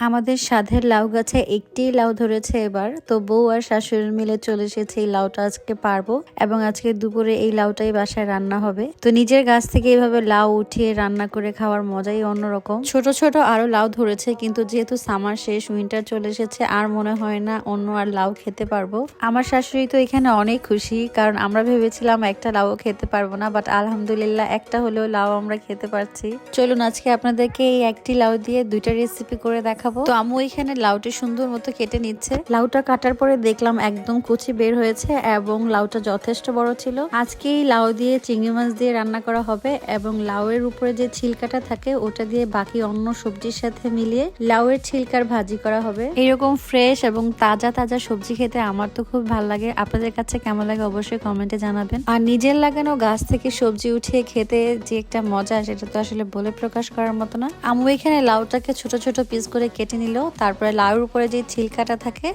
আমাদের সাধের লাউ গাছে একটি লাউ ধরেছে এবার, তো বউ আর শাশুড়ি মিলে চলে এসেছে এই লাউটা আজকে পারব এবং আজকে দুপুরে এই লাউটাই বাসায় রান্না হবে। তো নিজের গাছ থেকে এইভাবে লাউ উঠিয়ে রান্না করে খাওয়ার মজাই অন্যরকম। ছোট ছোট আরও লাউ ধরেছে, কিন্তু যেহেতু সামার শেষ, উইন্টার চলে এসেছে, আর মনে হয় না অন্য আর লাউ খেতে পারব। আমার শাশুড়ি তো এখানে অনেক খুশি, কারণ আমরা ভেবেছিলাম একটা লাউ খেতে পারব না বাট আলহামদুলিল্লাহ একটা হলেও লাউ আমরা খেতে পারছি। চলুন আজকে আপনাদেরকে এই একটি লাউ দিয়ে দুইটা রেসিপি করে দেখাবো। তো আম্মু এখানে লাউটি সুন্দর মতো কেটে নিচ্ছে। লাউটা কাটার পরে দেখলাম একদম কুচি বের হয়েছে এবং লাউটা যথেষ্ট বড় ছিল। আজকে এই লাউ দিয়ে চিংড়ি মাছ দিয়ে রান্না করা হবে এবং লাউয়ের উপরে যে ছিলকাটা থাকে ওটা দিয়ে বাকি অন্য সবজির সাথে মিলিয়ে লাউয়ের ছিলকার ভাজি করা হবে। এরকম ফ্রেশ এবং তাজা তাজা সবজি খেতে আমার তো খুব ভালো লাগে। আপনাদের কাছে কেমন লাগে অবশ্যই কমেন্টে জানাবেন। আর নিজের লাগানো গাছ থেকে সবজি উঠিয়ে খেতে যে একটা মজা সেটা তো আসলে বলে প্রকাশ করার মতো না। আম্মু এখানে লাউটাকে ছোট ছোট পিস করে কেটে নিল। তারপরে লাউয়ের উপরে যে ছিলকাটা থাকে,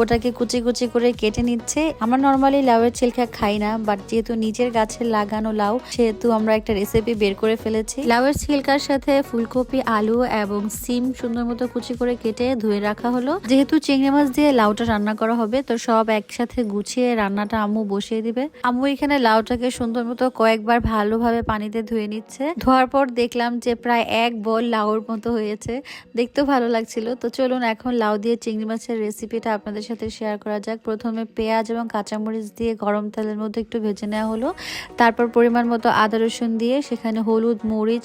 ওটাকে কুচি কুচি করে কেটে নিচ্ছে। আমরা নর্মালি লাউয়ের ছিলকা খাই না বাট যেহেতু নিজের গাছের লাগানো লাউ, সেহেতু আমরা একটা রেসিপি বের করে ফেলেছি। লাউয়ের ছিলকার সাথে ফুলকপি, আলু এবং সিম সুন্দর মতো কুচি করে কেটে ধুয়ে রাখা হলো। যেহেতু চিংড়ি মাছ দিয়ে লাউটা রান্না করা হবে, তো সব একসাথে গুছিয়ে রান্নাটা আম্মু বসিয়ে দিবে। আম্মু এখানে লাউটাকে সুন্দর মতো কয়েকবার ভালোভাবে পানিতে ধুয়ে নিচ্ছে। ধোয়ার পর দেখলাম যে প্রায় এক বল লাউর মতো হয়েছে। দেখতেও ভালো লাগছিল। তো চলুন এখন লাউ দিয়ে চিংড়ি মাছের রেসিপিটা আপনাদের সাথে শেয়ার করা যাক। প্রথমে পেঁয়াজ এবং কাঁচামরিচ দিয়ে গরম তেলের মধ্যে একটু ভেজে নেওয়া হলো। তারপর পরিমাণ মতো আদা রসুন দিয়ে সেখানে হলুদ, মরিচ,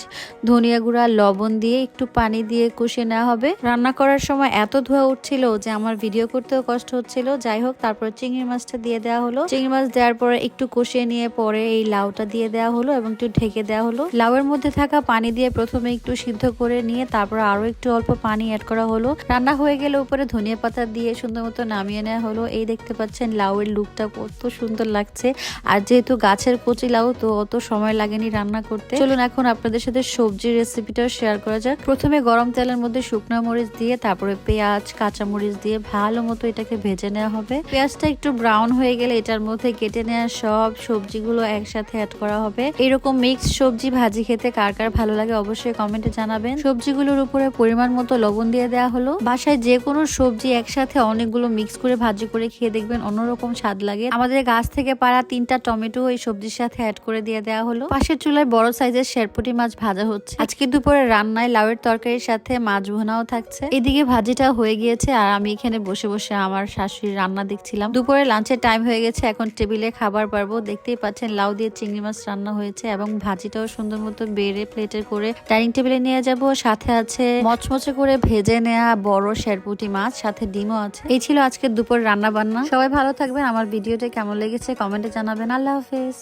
ধনিয়া গুঁড়া, লবণ দিয়ে একটু পানি দিয়ে কষিয়ে নেওয়া হবে। রান্না করার সময় এত ধোয়া উঠছিল যে আমার ভিডিও করতেও কষ্ট হচ্ছিল। যাই হোক, তারপর চিংড়ি মাছটা দিয়ে দেওয়া হলো। চিংড়ি মাছ দেওয়ার পরে একটু কষিয়ে নিয়ে পরে এই লাউটা দিয়ে দেওয়া হলো এবং একটু ঢেকে দেওয়া হলো। লাউয়ের মধ্যে থাকা পানি দিয়ে প্রথমে একটু সিদ্ধ করে নিয়ে তারপর আরও একটু অল্প পানি অ্যাড করা হলো। রান্না হয়ে গেলে উপরে ধনিয়া পাতা দিয়ে সুন্দর মতো নামিয়ে নেওয়া হলো। এই দেখতে পাচ্ছেন লাউয়ের লুকটা কত সুন্দর লাগছে। আর যেহেতু গাছের কচি লাউ, তো অত সময় লাগেনি রান্না করতে। চলুন এখন আপনাদের সাথে সবজির রেসিপিটাও শেয়ার করা যাক। প্রথমে গরম তেলের মধ্যে শুকনো মরিচ দিয়ে, তারপরে পেঁয়াজ, কাঁচা মরিচ দিয়ে ভালো মতো এটাকে ভেজে নেওয়া হবে। পেঁয়াজটা একটু ব্রাউন হয়ে গেলে এটার মধ্যে কেটে নেওয়া সব সবজিগুলো একসাথে অ্যাড করা হবে। এরকম মিক্স সবজি ভাজি খেতে কার কার ভালো লাগে অবশ্যই কমেন্টে জানাবেন। সবজিগুলোর উপরে পরিমাণ মতো লবণ দিয়ে দেওয়া হলো। বাসায় যে কোনো সবজি একসাথে অনেকগুলো মিক্স করে ভাজি করে খেয়ে দেখবেন অন্যরকম স্বাদ লাগে। আমাদের গাছ থেকে পাড়া তিনটা টমেটো এই সবজির সাথে অ্যাড করে দিয়ে দেওয়া হলো। পাশের চুলায় বড় সাইজের শেরপুটি মাছ ভাজা হচ্ছে। আজকে দুপুরে রান্নায় লাউয়ের তরকারির সাথে মাছ ভুনাও থাকছে। এদিকে ভাজিটা হয়ে গিয়েছে আর আমি এখানে বসে বসে আমার শাশুড়ি রান্না দেখছিলাম। দুপুরে লাঞ্চের টাইম হয়ে গেছে, এখন টেবিলে খাবার পারব। দেখতেই পাচ্ছেন লাউ দিয়ে চিংড়ি মাছ রান্না হয়েছে এবং ভাজিটাও সুন্দর মতো বেড়ে প্লেটে করে ডাইনিং টেবিলে নিয়ে যাব। সাথে আছে মচমচে করে ভেজে নেওয়া বড় শেরপুটি মাছ, সাথে ডিমও আছে। এই ছিল আজকের দুপুর রান্না বান্না সবাই ভালো থাকবেন। আমার ভিডিওটা কেমন লেগেছে কমেন্টে জানাবেন। আল্লাহ হাফেজ।